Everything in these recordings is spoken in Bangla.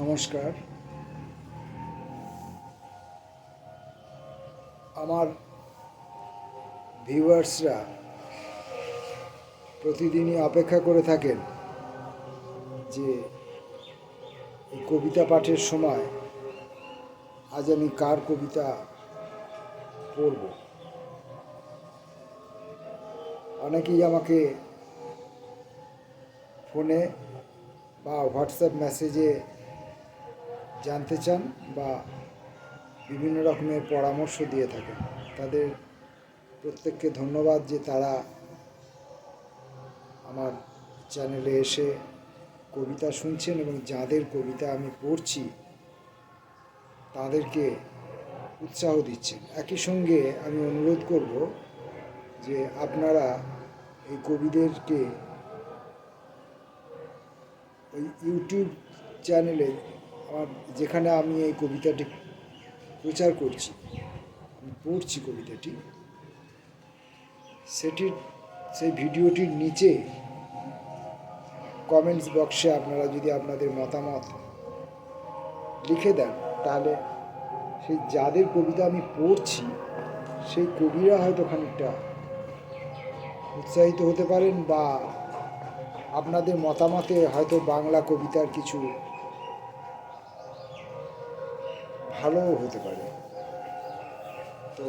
নমস্কার। আমার ভিউয়ার্সরা প্রতিদিনই অপেক্ষা করে থাকেন যে এই কবিতা পাঠের সময় আজ আমি কার কবিতা পড়ব। অনেকেই আমাকে ফোনে বা হোয়াটসঅ্যাপ মেসেজে জানতে চান বা বিভিন্ন রকমের পরামর্শ দিয়ে থাকেন, তাদের প্রত্যেককে ধন্যবাদ যে তারা আমার চ্যানেলে এসে কবিতা শুনছেন এবং যাদের কবিতা আমি পড়ছি, তাদেরকে উৎসাহ দিচ্ছেন। একই সঙ্গে আমি অনুরোধ করব যে আপনারা এই কবিদেরকে ওই ইউটিউব চ্যানেলে আমার যেখানে আমি এই কবিতাটি প্রচার করছি পড়ছি কবিতাটি, সেটির, সেই ভিডিওটির নিচে কমেন্টস বক্সে আপনারা যদি আপনাদের মতামত লিখে দেন, তাহলে সেই যাদের কবিতা আমি পড়ছি, সেই কবিরা হয়তো খানিকটা উৎসাহিত হতে পারেন বা আপনাদের মতামতে হয়তো বাংলা কবিতার কিছু ভালোও হতে পারে। তো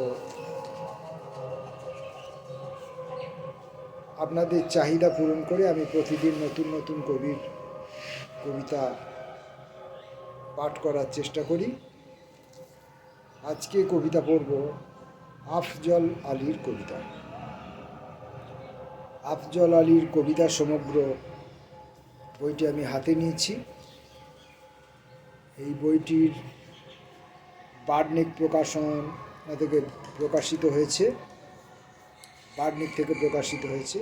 আপনাদের চাহিদা পূরণ করে আমি প্রতিদিন নতুন নতুন কবির কবিতা পাঠ করার চেষ্টা করি। আজকে কবিতা পড়ব আফজল আলীর কবিতা। আফজল আলীর কবিতা সমগ্র বইটি আমি হাতে নিয়েছি। এই বইটির বার্নিক প্রকাশন থেকে প্রকাশিত হয়েছে। বার্নিক থেকে প্রকাশিত হয়েছে।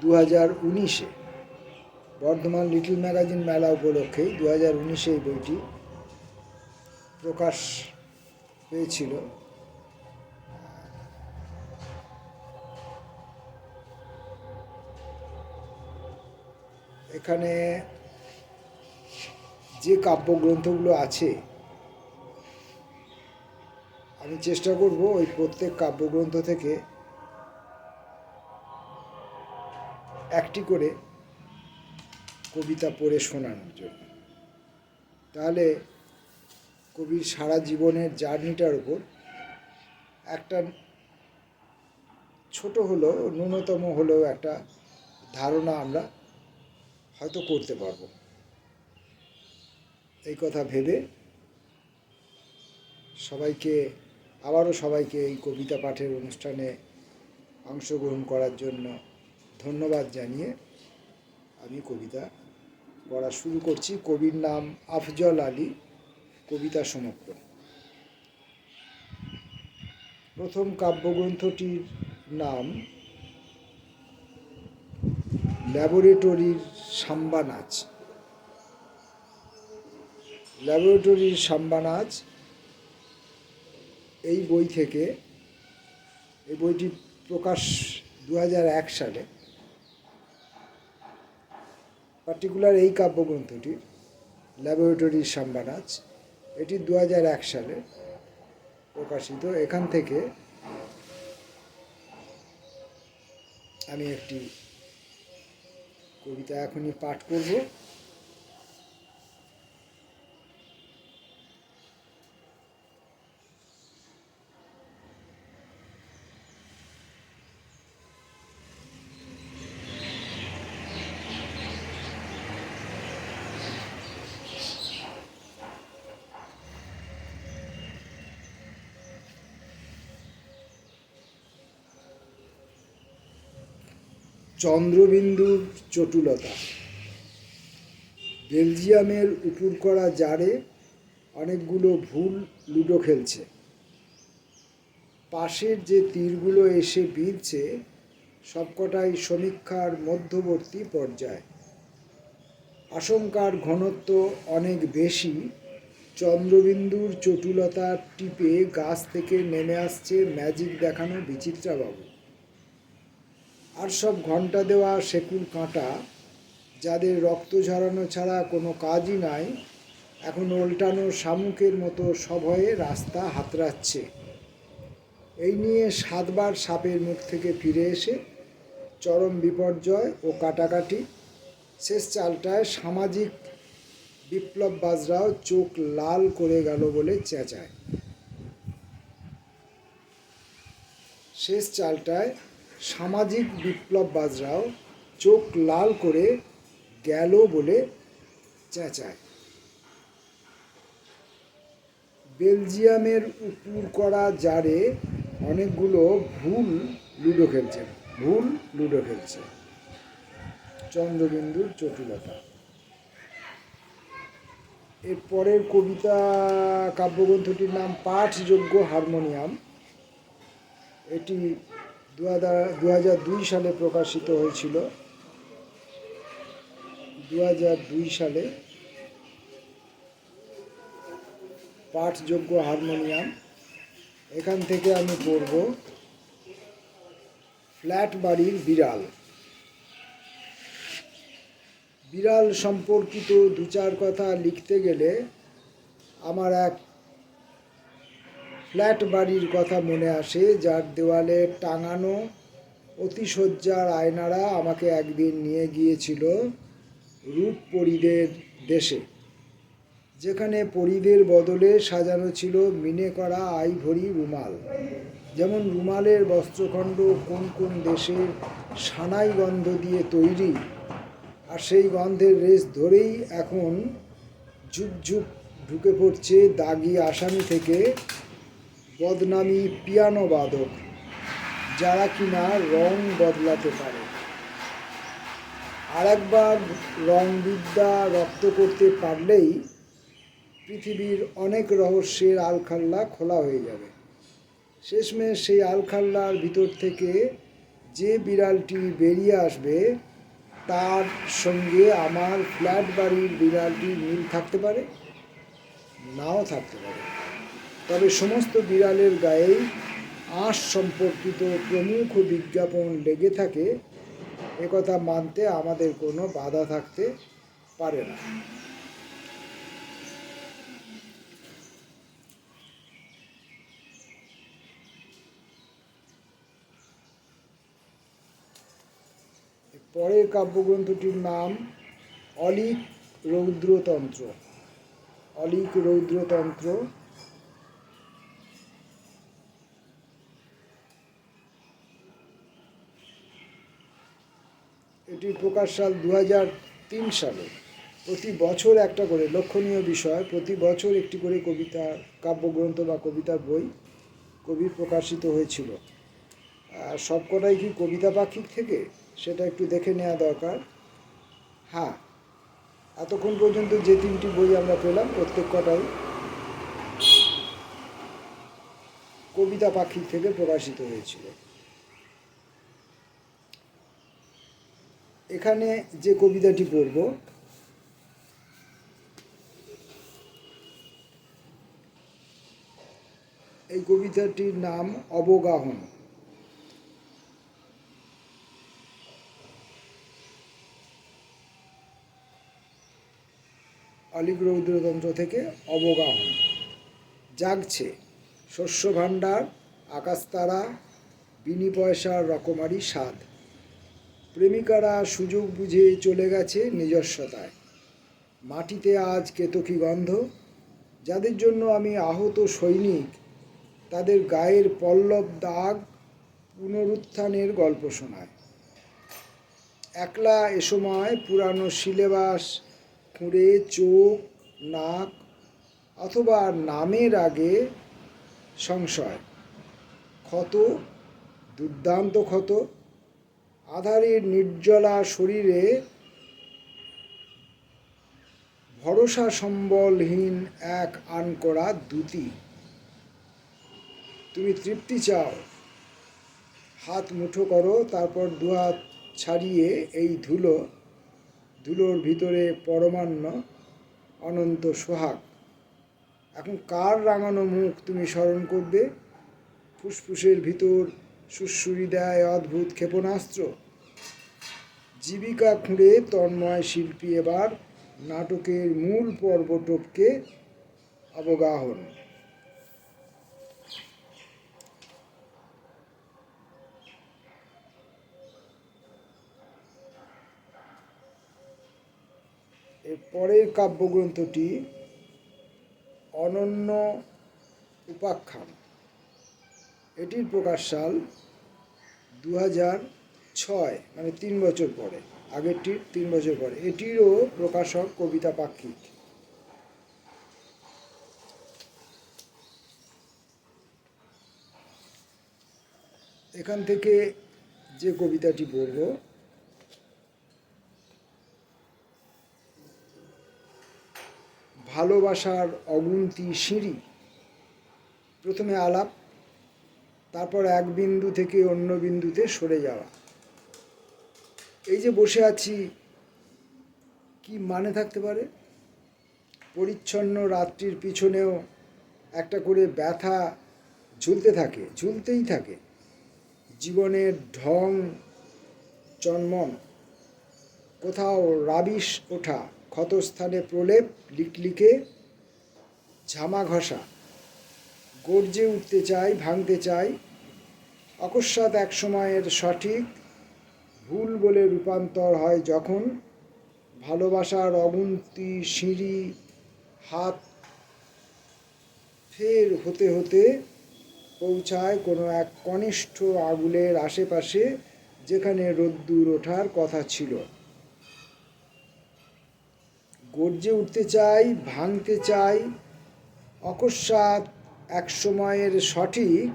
দু হাজার উনিশে বর্ধমান লিটল ম্যাগাজিন মেলা উপলক্ষেই দু হাজার উনিশে এই বইটি প্রকাশ পেয়েছিল এখানে যে কাব্যগ্রন্থগুলো আছে, আমি চেষ্টা করব ওই প্রত্যেক কাব্যগ্রন্থ থেকে একটি করে কবিতা পড়ে শোনানোর জন্য। তাহলে কবির সারা জীবনের জার্নিটার উপর একটা ছোট হলেও, ন্যূনতম হলেও একটা ধারণা আমরা হয়তো করতে পারব। এই কথা ভেবে সবাইকে, আবারও সবাইকে এই কবিতা পাঠের অনুষ্ঠানে অংশগ্রহণ করার জন্য ধন্যবাদ জানিয়ে আমি কবিতা পড়া শুরু করছি। কবির নাম আফজল আলী, কবিতা সমগ্র। প্রথম কাব্যগ্রন্থটির নাম ল্যাবরেটরির সাম্বা নাচ। ল্যাবরেটরির সাম্বা নাচ এই বই থেকে, এই বইটি প্রকাশ দু সালে। পার্টিকুলার এই কাব্যগ্রন্থটি ল্যাবরেটরির সাম্বা নাচ এটি দু সালে প্রকাশিত। এখান থেকে আমি একটি কবিতা এখনই পাঠ করব। চন্দ্রবিন্দুর চটুলতা। বেলজিয়ামের উপুর করা জারে অনেকগুলো ভুল লুডো খেলছে। পাশের যে তীরগুলো এসে বিঁধছে, সবকটাই সমীক্ষার মধ্যবর্তী পর্যায়। আশঙ্কার ঘনত্ব অনেক বেশি, চন্দ্রবিন্দুর চটুলতা টিপে গাছ থেকে নেমে আসছে ম্যাজিক দেখানো বিচিত্রাবাবু। আর সব ঘণ্টা দেওয়া সেকুল কাঁটা, যাদের রক্ত ঝরানো ছাড়া কোনো কাজই নাই, এখন উল্টানো শামুকের মতো সভয়ে রাস্তা হাতড়াচ্ছে। এই নিয়ে সাতবার সাপের মুখ থেকে ফিরে এসে চরম বিপর্যয় ও কাটাকাটি, শেষ চালটায় সামাজিক বিপ্লববাজরাও চোখ লাল করে গেল বলে চেঁচায়। শেষ চালটায় সামাজিক বিপ্লববাজরাও চোখ লাল করে গেল বলে চেঁচায়। বেলজিয়ামের উপুর করা জারে অনেকগুলো ভুল লুডো খেলছে, ভুল লুডো খেলছে। চন্দ্রবিন্দুর চটুলতা। এর পরের কবিতা কাব্যগ্রন্থটির নাম পাঠযোগ্য হারমোনিয়াম। এটি দু হাজার দুই সালে প্রকাশিত হয়েছিল। দু হাজার দুই সালে পাঠযোগ্য হারমোনিয়াম। এখান থেকে আমি পড়ব ফ্ল্যাট বাড়ির বিড়াল। বিড়াল সম্পর্কিত দু চার কথা লিখতে গেলে আমার এক ফ্ল্যাট বাড়ির কথা মনে আসে, যার দেওয়ালে টাঙানো অতিশয্যার আয়নারা আমাকে একদিন নিয়ে গিয়েছিল রূপ পরীদের দেশে, যেখানে পরীদের বদলে সাজানো ছিল মিনে করা আইভরি রুমাল। যেমন রুমালের বস্ত্রখণ্ড কোন কোন দেশের সানাই গন্ধ দিয়ে তৈরি, আর সেই গন্ধের রেস ধরেই এখন ঝুপ ঝুপ ঢুকে পড়ছে দাগি আসামি থেকে বদনামি পিয়ানো বাদক, যারা কিনা রং বদলাতে পারে। আর একবার রংবিদ্যা রক্ত করতে পারলেই পৃথিবীর অনেক রহস্যের আলখাল্লা খোলা হয়ে যাবে। শেষমেশ সেই আলখাল্লার ভিতর থেকে যে বিড়ালটি বেরিয়ে আসবে, তার সঙ্গে আমার ফ্ল্যাট বাড়ির বিড়ালটির মিল থাকতে পারে, নাও থাকতে পারে। তবে সমস্ত বিড়ালের গায়েই আঁশ সম্পর্কিত প্রমুখ বিজ্ঞাপন লেগে থাকে, একথা মানতে আমাদের কোনো বাধা থাকতে পারে না। পরের কাব্যগ্রন্থটির নাম অলিক রৌদ্রতন্ত্র। অলিক রৌদ্রতন্ত্র এটির প্রকাশ সাল দু সালে। প্রতি বছর একটা করে লক্ষণীয় বিষয়, প্রতি বছর একটি করে কবিতা, কাব্যগ্রন্থ বা কবিতার বই কবির প্রকাশিত হয়েছিল। আর সবকটাই কি কবিতা পাখির থেকে? সেটা একটু দেখে নেওয়া দরকার। হ্যাঁ এতক্ষণ পর্যন্ত যে তিনটি বই আমরা পেলাম, প্রত্যেক কটাই কবিতা পাক্ষিক থেকে প্রকাশিত হয়েছিল। এখানে যে কবিতাটি পড়ব, এই কবিতাটির নাম অবগাহন। অলিক রৌদ্রতন্ত্র থেকে অবগাহন। জাগছে শস্য ভাণ্ডার আকাশতারা বিনি পয়সার রকমারি স্বাদ। প্রেমিকারা সুযোগ বুঝে চলে গেছে নিজস্বতায়। মাটিতে আজ কেতকী গন্ধ। যাদের জন্য আমি আহত সৈনিক, তাদের গায়ের পল্লব দাগ পুনরুত্থানের গল্প শোনায়। একলা এ সময় পুরানো সিলেবাস, খুঁড়ে চোখ, নাক অথবা নামের আগে সংশয়। ক্ষত, দুর্দান্ত ক্ষত। আধারের নির্জলা শরীরে ভরসা সম্বলহীন এক আনকরা দ্যুতি তুমি তৃপ্তি চাও। হাত মুঠো করো, তারপর দুহাত ছাড়িয়ে এই ধুলো, ধুলোর ভিতরে পরমান্ন অনন্ত সোহাগ। এখন কার রাঙানো মুখ তুমি স্মরণ করবে? ফুসফুসের ভিতর সুশ্রুরি দেয় অদ্ভুত ক্ষেপণাস্ত্র। জীবিকা খুঁড়ে তন্ময় শিল্পী এবার নাটকের মূল পর্ব টপকে অবগাহন। এর পরের কাব্যগ্রন্থটি অনন্য উপাখ্যান। এটির প্রকাশ সাল দু হাজার ছয় মানে তিন বছর পরে, আগেরটির তিন বছর পরে। এটিরও প্রকাশক কবিতা পাক্ষিক। এখান থেকে যে কবিতাটি পড়ব, ভালোবাসার অগুন্তি সিঁড়ি, প্রথমে আলাপ তারপর এক বিন্দু থেকে অন্য বিন্দুতে সরে যাওয়া। এই যে বসে আছি, কি মানে থাকতে পারে? পরিচ্ছন্ন রাত্রির পিছনেও একটা করে ব্যথা ঝুলতে থাকে, ঝুলতেই থাকে। জীবনের ঢং, চন্মন, কোথাও রাবিশ ওঠা, ক্ষতস্থানে প্রলেপ লিকলিকে ঝামা ঘষা গর্জে উঠতে চাই, ভাঙতে চাই। অকস্মাৎ এক সময়ের সঠিক, ভুল বলে রূপান্তর হয় যখন ভালোবাসার অগুন্তি সিঁড়ি, হাত ফের হতে হতে পৌঁছায় কোনো এক কনিষ্ঠ আগুলের আশেপাশে যেখানে রোদ্দুর ওঠার কথা ছিল। গর্জে উঠতে চাই, ভাঙতে চাই, অকস্মাৎ এক সময়ের সঠিক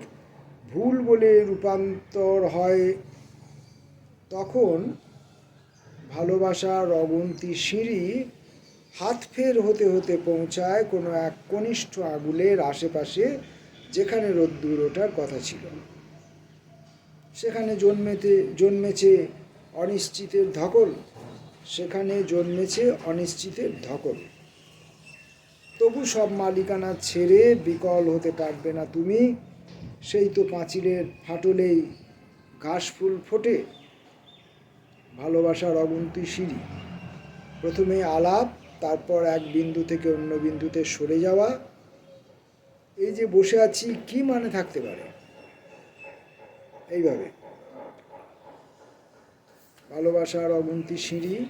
ভুল বলে রূপান্তর হয়, তখন ভালোবাসার অগুন্তি সিঁড়ি হাত ফের হতে হতে পৌঁছায় কোনো এক কনিষ্ঠ আগুলের আশেপাশে যেখানে রোদ্দুর ওঠার কথা ছিল। সেখানে জন্মেতে, জন্মেছে অনিশ্চিতের ধকল, সেখানে জন্মেছে অনিশ্চিতের ধকল। তবু সব মালিকানা ছেড়ে বিকল হতে পারবে না তুমি। সেই তো পাঁচিলের ফাটলেই ঘাস ফুল ফোটে। ভালোবাসার অগুন্তি সিঁড়ি। প্রথমে আলাপ, তারপর এক বিন্দু থেকে অন্য বিন্দুতে সরে যাওয়া। এই যে বসে আছি, কি মানে থাকতে পারে? এইভাবে। ভালোবাসার অগুন্তি সিঁড়ি।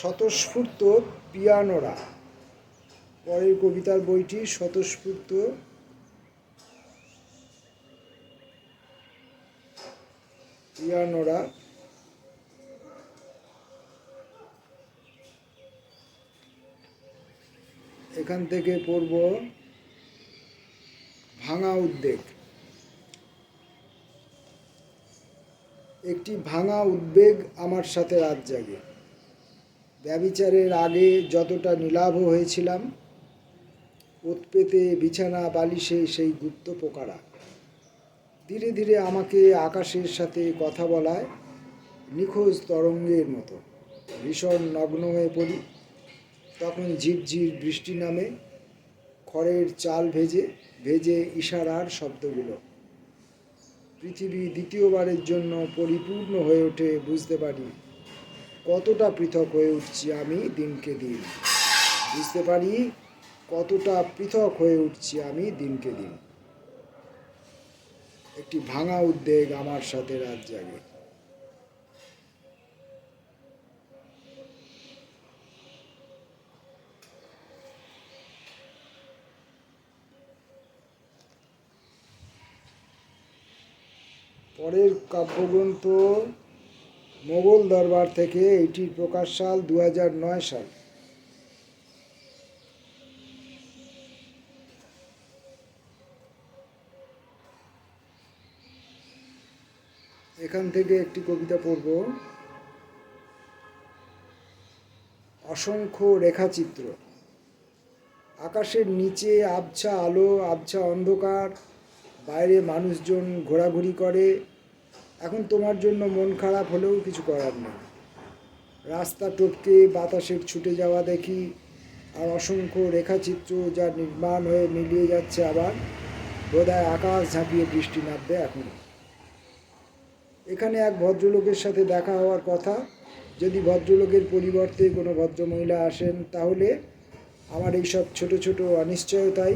স্বতঃস্ফূর্ত পিয়ানোরা। পরের কবিতার বইটি স্বতঃস্ফূর্ত পিয়ানোরা। এখান থেকে পড়ব ভাঙা উদ্বেগ। একটি ভাঙা উদ্বেগ আমার সাথে রাত জাগে। ব্যবিচারের আগে যতটা নীলাভ হয়েছিলাম উৎপেতে বিছানা, বালিশে সেই গুপ্ত পোকারা। ধীরে ধীরে আমাকে আকাশের সাথে কথা বলায় নিখোঁজ তরঙ্গের মতো। ভীষণ নগ্ন হয়ে পড়ি। তখন ঝিরঝির বৃষ্টি নামে, খড়ের চাল ভেজে ভেজে ইশারার শব্দগুলো। পৃথিবী দ্বিতীয়বারের জন্য পরিপূর্ণ হয়ে ওঠে বুঝতে পারি কতটা পৃথক হয়ে উঠছি আমি দিনকে দিন? বুঝতে পারি? কতটা পৃথক হয়ে উঠছি আমি দিনকে দিন? একটি ভাঙা উদ্বেগ আমার সাথে রাত জাগে। পরের কাব্যগ্রন্থ মোগল দরবার থেকে এটির প্রকাশ সাল দু সাল। এখান থেকে একটি কবিতা পড়ব। অসংখ্য রেখাচিত্র। আকাশের নিচে আবছা আলো, আবছা অন্ধকার। বাইরে মানুষজন ঘোরাঘুরি করে। এখন তোমার জন্য মন খারাপ হলেও কিছু করার নেই। রাস্তা টপকে বাতাসের ছুটে যাওয়া দেখি, আর অসংখ্য রেখাচিত্র যা নির্মাণ হয়ে মিলিয়ে যাচ্ছে আবার। বোধহয় আকাশ ঝাঁপিয়ে বৃষ্টি নামবে এখন। এখানে এক ভদ্রলোকের সাথে দেখা হওয়ার কথা। যদি ভদ্রলোকের পরিবর্তে কোনো ভদ্রমহিলা আসেন, তাহলে আমার এইসব ছোট ছোট অনিশ্চয়তাই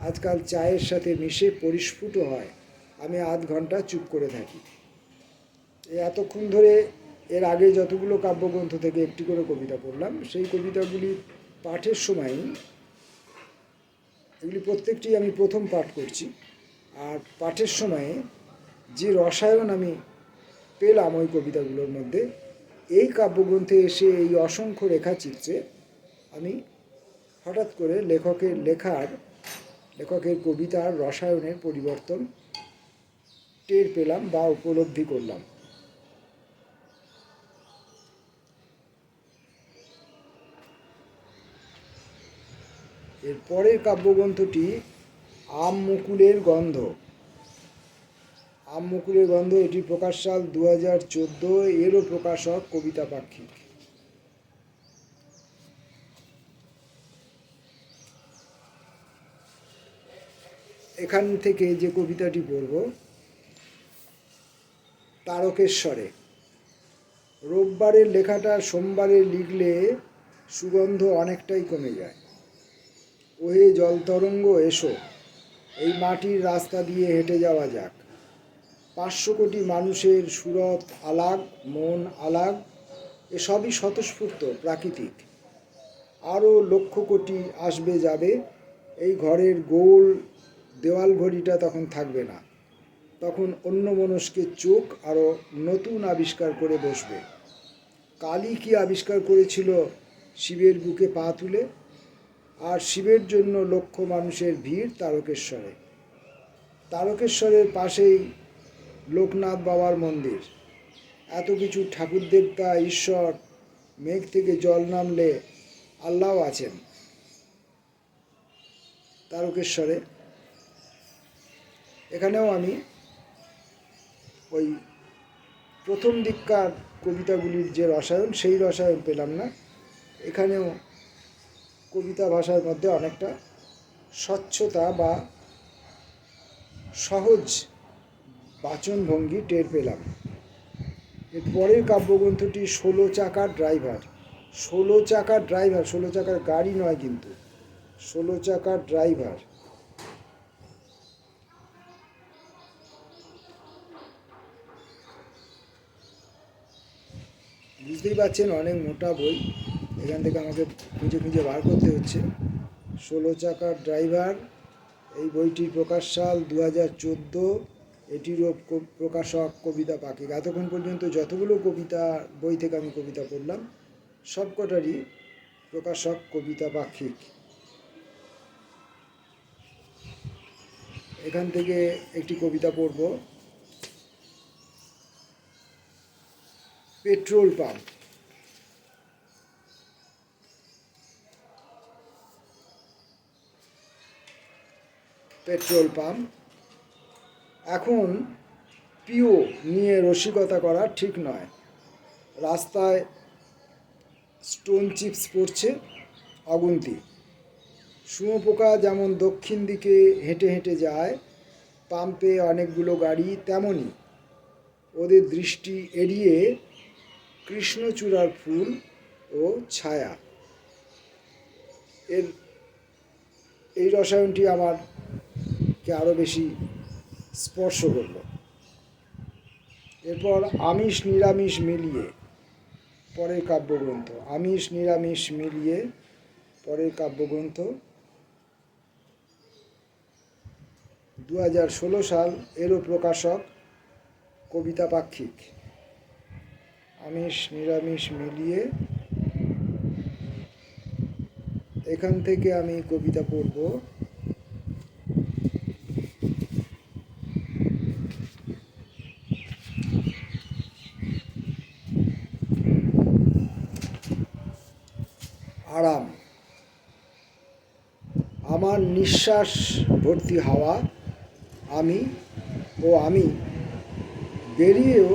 আজকাল চায়ের সাথে মিশে পরিস্ফুট হয়। আমি আধ ঘণ্টা চুপ করে থাকি। এই এতক্ষণ ধরে এর আগে যতগুলো কাব্যগ্রন্থ থেকে একটি করে কবিতা পড়লাম, সেই কবিতাগুলি পাঠের সময়, এগুলি প্রত্যেকটি আমি প্রথম পাঠ করছি। আর পাঠের সময়ে যে রসায়ন আমি পেলাম ওই কবিতাগুলোর মধ্যে, এই কাব্যগ্রন্থে এসে এই অসংখ্য রেখাচিত্রে আমি হঠাৎ করে লেখকের লেখার, লেখকের কবিতার রসায়নের পরিবর্তন টের পেলাম বা উপলব্ধি করলাম। এর পরের কাব্যগ্রন্থটি আম মুকুলের গন্ধ। আম মুকুলের গন্ধ, এটি প্রকাশ সাল দু হাজার চোদ্দ, এরও প্রকাশক কবিতা পাক্ষিক। এখান থেকে যে কবিতাটি পড়ব, তারকেশ্বরে। রোববারের লেখাটা সোমবারে লিখলে সুগন্ধ অনেকটাই কমে যায়। ওহে জলতরঙ্গ, এসো। এই মাটির রাস্তা দিয়ে হেঁটে যাওয়া যাক। পাঁচশো কোটি মানুষের সুরত আলাগ, মন আলাগ, এসবই স্বতঃস্ফূর্ত, প্রাকৃতিক। আরও লক্ষ কোটি আসবে যাবে, এই ঘরের গোল দেওয়াল ঘড়িটা তখন থাকবে না। তখন অন্য মনস্কের চোখ আরও নতুন আবিষ্কার করে বসবে। কালী কি আবিষ্কার করেছিল শিবের বুকে পা তুলে? আর শিবের জন্য লক্ষ মানুষের ভিড় তারকেশ্বরে। তারকেশ্বরের পাশেই লোকনাথ বাবার মন্দির। এত কিছু ঠাকুর দেবতা ঈশ্বর মেঘ থেকে জল নামলে আল্লাহ আছেন। তারকেশ্বরে। এখানেও আমি ওই প্রথম দিককার কবিতাগুলির যে রসায়ন, সেই রসায়ন পেলাম না। এখানেও কবিতা ভাষার মধ্যে অনেকটা স্বচ্ছতা বা সহজ বাচনভঙ্গি টের পেলাম। এর পরের কাব্যগ্রন্থটি ষোলো চাকার ড্রাইভার। ষোলো চাকার ড্রাইভার, ষোলো চাকার গাড়ি নয় কিন্তু। ষোলো চাকার ড্রাইভার। বুঝতেই পারছেন, অনেক মোটা বই। এখান থেকে আমাকে খুঁজে খুঁজে বার করতে হচ্ছে। ষোলো চাকার ড্রাইভার, এই বইটির প্রকাশ সাল দু হাজার চোদ্দ এটিরও প্রকাশক কবিতা পাখি এতক্ষণ পর্যন্ত যতগুলো কবিতা, বই থেকে আমি কবিতা পড়লাম, সবকটারই প্রকাশক কবিতা পাক্ষিক এখান থেকে একটি কবিতা পড়ব। Petrol pump. Petrol pump. এখন পিও নিয়ে রসিকতা করা ঠিক নয়। রাস্তায় স্টোন চিপস পড়ছে অগুন্তি। শুঁয়োপোকা যেমন দক্ষিণ দিকে হেঁটে হেঁটে যায়, পাম্পে অনেকগুলো গাড়ি তেমনই। ওদের দৃষ্টি এড়িয়ে কৃষ্ণচূড়ার ফুল ও ছায়া। এর, এই রসায়নটি আমারকে আরও বেশি স্পর্শ করল। এরপর আমিষ নিরামিষ মিলিয়ে পরের কাব্যগ্রন্থ, আমিষ নিরামিষ মিলিয়ে পরের কাব্যগ্রন্থ দু হাজার ষোলো সাল এরও প্রকাশক কবিতা পাক্ষিক। আমিষ নিরামিষ মিলিয়ে এখান থেকে আমি কবিতা পড়ব আরাম আমার নিঃশ্বাস ভর্তি হাওয়া আমি ও আমি বেরিয়েও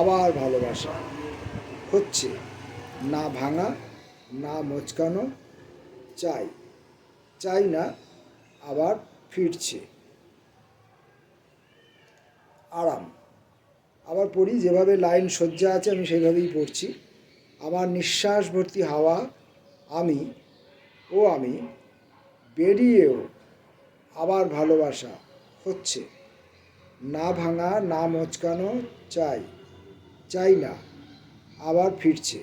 আবার ভালোবাসা হচ্ছে। না ভাঙা, না মোচকানো, চাই চাই না আবার ফিরছে। আরাম। আবার পড়ি, যেভাবে লাইন সজ্জা আছে আমি সেইভাবেই পড়ছি। আমার নিঃশ্বাস ভর্তি হাওয়া আমি ও আমি বেরিয়েও আবার ভালোবাসা হচ্ছে। না ভাঙা, না মচকানো চাই চাই না, আবার ফিরছে।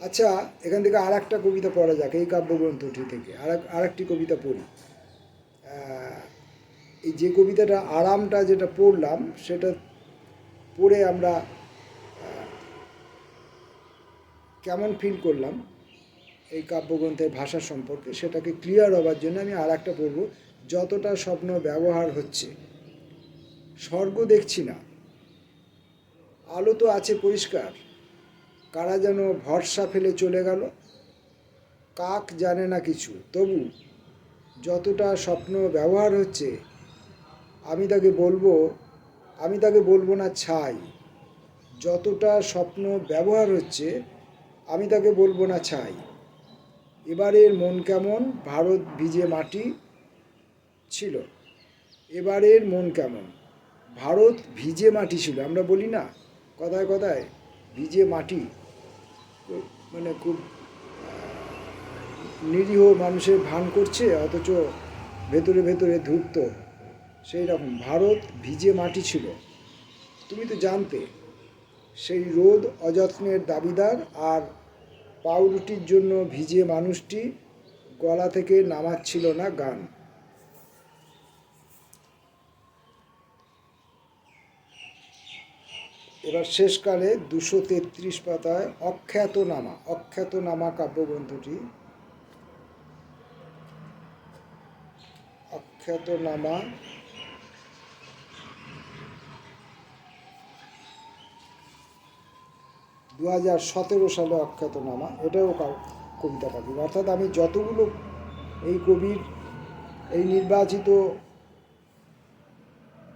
আচ্ছা এখান থেকে আর একটা কবিতা পড়া যাক, এই কাব্যগ্রন্থটি থেকে। আর একটি কবিতা পড়ি। এই যে কবিতাটা আরামটা যেটা পড়লাম, সেটা পড়ে আমরা কেমন ফিল করলাম? এই কাব্যগ্রন্থের ভাষা সম্পর্কে সেটাকে ক্লিয়ার হবার জন্য আমি আর একটা পড়ব। যতটা স্বপ্ন ব্যবহার হচ্ছে, স্বর্গ দেখছি না, আলো তো আছে পরিষ্কার, কারা যেন ভরসা ফেলে চলে গেল, কাক জানে না কিছু, তবু যতটা স্বপ্ন ব্যবহার হচ্ছে, আমি তাকে বলব, আমি তাকে বলব না ছাই, যতটা স্বপ্ন ব্যবহার হচ্ছে, আমি তাকে বলব না ছাই। এবারের মন কেমন? ভারত ভিজে মাটি ছিল। এবারের মন কেমন? ভারত ভিজে মাটি ছিল। আমরা বলি না, কথায় কথায় ভিজে মাটি। মানে খুব নিরীহ মানুষের ভান করছে, অথচ ভেতরে ভেতরে ধূর্ত। সেই রকম, ভারত ভিজে মাটি ছিল। তুমি তো জানতে, সেই রোদ অযত্নের দাবিদার আর পাউরুটির জন্য ভিজে মানুষটি গলা থেকে নামাচ্ছিল না গান। এবার শেষকালে দুশো তেত্রিশ পাতায় অখ্যাতনামা অখ্যাতনামা কাব্যগ্রন্থটি। অখ্যাতনামা দু হাজার সতেরো সালে অখ্যাতনামা এটাও কবিতা পাখি অর্থাৎ আমি যতগুলো এই কবির, এই নির্বাচিত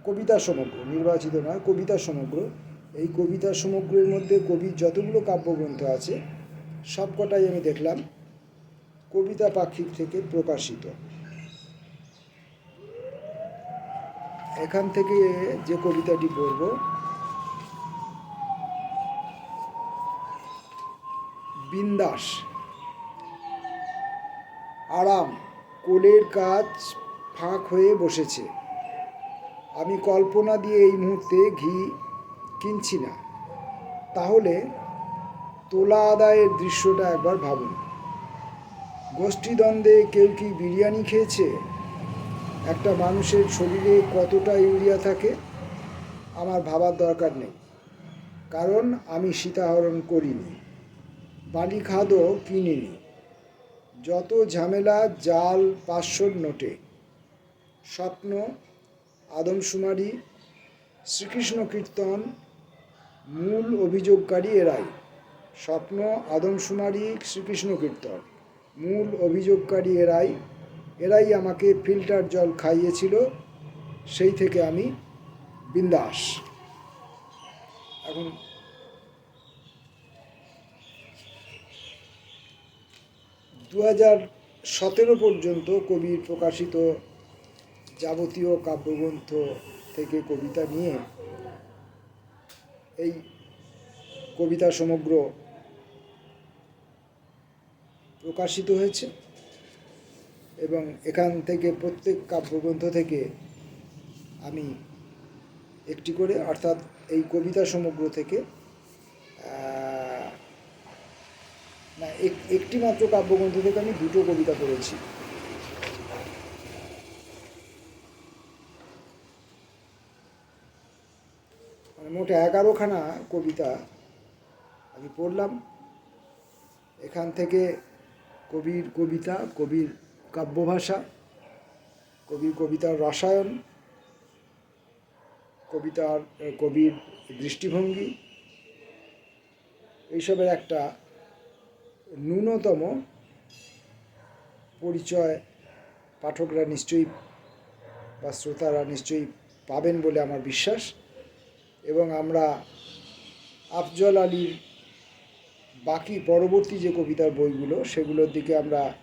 কবিতা সমগ্র, নির্বাচিত নয়, কবিতা সমগ্র, এই কবিতা সমগ্রের মধ্যে কবির যতগুলো কাব্যগ্রন্থ আছে, সবকটাই আমি দেখলাম কবিতা পাক্ষিক থেকে প্রকাশিত। এখান থেকে যে কবিতাটি পড়ব বিন্দাস। আরাম, কোলের কাজ ফাঁক হয়ে বসেছে। আমি কল্পনা দিয়ে এই মুহূর্তে ঘি কিনছি না। তাহলে তোলা আদায়ের দৃশ্যটা একবার ভাবুন। গোষ্ঠীদ্বন্দ্বে কেউ কি বিরিয়ানি খেয়েছে? একটা মানুষের শরীরে কতটা ইউরিয়া থাকে? আমার ভাবার দরকার নেই। কারণ আমি সীতাহরণ করিনি। বালি খাদও কিনিনি। যত ঝামেলা, জাল পাঁচশোর নোটে। স্বপ্ন, আদমশুমারি, শ্রীকৃষ্ণ কীর্তন, মূল অভিযোগকারী এরাই। স্বপ্ন, আদমশুমারি, শ্রীকৃষ্ণ কীর্তন, মূল অভিযোগকারী এরাই। এরাই আমাকে ফিল্টার জল খাইয়েছিল, সেই থেকে আমি বিন্দাস। এখন দু হাজার সতেরো পর্যন্ত কবির প্রকাশিত যাবতীয় কাব্যগ্রন্থ থেকে কবিতা নিয়ে এই কবিতা সমগ্র প্রকাশিত হয়েছে এবং এখান থেকে প্রত্যেক কাব্যগ্রন্থ থেকে আমি একটি করে, অর্থাৎ এই কবিতা সমগ্র থেকে না, এক- একটি মাত্র কাব্যগ্রন্থ থেকে আমি দুটো কবিতা পড়েছি। মানে মোট এগারোখানা কবিতা আমি পড়লাম। এখান থেকে কবির কবিতা, কবির কাব্যভাষা, কবির কবিতার রসায়ন, কবিতার, কবির দৃষ্টিভঙ্গি, এইসবের একটা ন্যূনতম পরিচয় পাঠকরা নিশ্চয়ই বা শ্রোতারা নিশ্চয়ই পাবেন বলে আমার বিশ্বাস এবং আমরা আফজল আলীর বাকি পরবর্তী যে কবিতার বইগুলো, সেগুলোর দিকে আমরা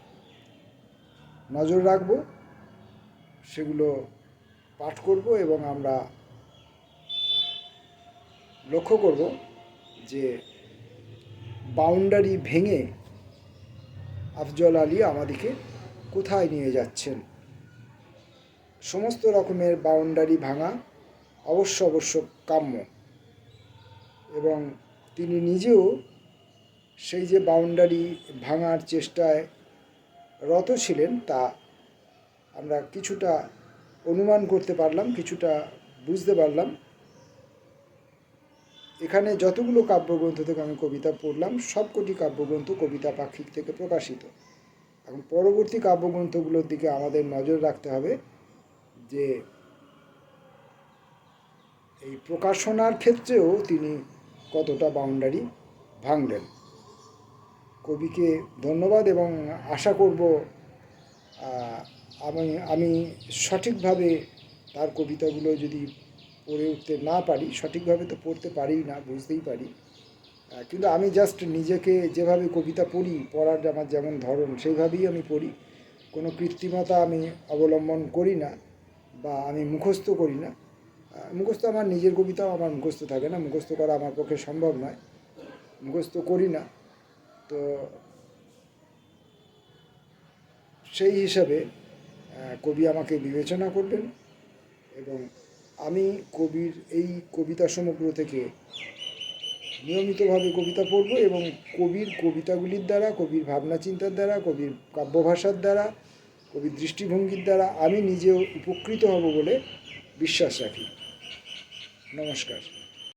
নজর রাখব, সেগুলো পাঠ করব এবং আমরা লক্ষ্য করব যে বাউন্ডারি ভেঙে আফজল আলী আমাদেরকে কোথায় নিয়ে যাচ্ছেন? সমস্ত রকমের বাউন্ডারি ভাঙা অবশ্য অবশ্য কাম্য। এবং তিনি নিজেও সেই যে বাউন্ডারি ভাঙার চেষ্টায় রত ছিলেন, তা আমরা কিছুটা অনুমান করতে পারলাম, কিছুটা বুঝতে পারলাম। এখানে যতগুলো কাব্যগ্রন্থ থেকে আমি কবিতা পড়লাম সবকটি কাব্যগ্রন্থ কবিতা পাক্ষিক থেকে প্রকাশিত। এখন পরবর্তী কাব্যগ্রন্থগুলোর দিকে আমাদের নজর রাখতে হবে যে, এই প্রকাশনার ক্ষেত্রেও তিনি কতটা বাউন্ডারি ভাঙলেন। কবিকে ধন্যবাদ এবং আশা করব আমি আমি সঠিকভাবে তার কবিতাগুলো যদি পড়ে উঠতে না পারি, সঠিকভাবে তো পড়তে পারি না, বুঝতেই পারি। কিন্তু আমি জাস্ট নিজেকে যেভাবে কবিতা পড়ি, পড়ার আমার যেমন ধরন, সেইভাবেই আমি পড়ি। কোনো কৃত্রিমতা আমি অবলম্বন করি না বা আমি মুখস্থ করি না। মুখস্থ আমার নিজের কবিতাও আমার মুখস্থ থাকে না, মুখস্থ করা আমার পক্ষে সম্ভব নয়। মুখস্থ করি না। তো সেই হিসাবে কবি আমাকে বিবেচনা করবেন এবং আমি কবির, এই কবিতা সমগ্র থেকে নিয়মিতভাবে কবিতা পড়ব এবং কবির কবিতাগুলির দ্বারা, কবির ভাবনা চিন্তার দ্বারা, কবির কাব্যভাষার দ্বারা, কবির দৃষ্টিভঙ্গির দ্বারা আমি নিজেও উপকৃত হব বলে বিশ্বাস রাখি। নমস্কার।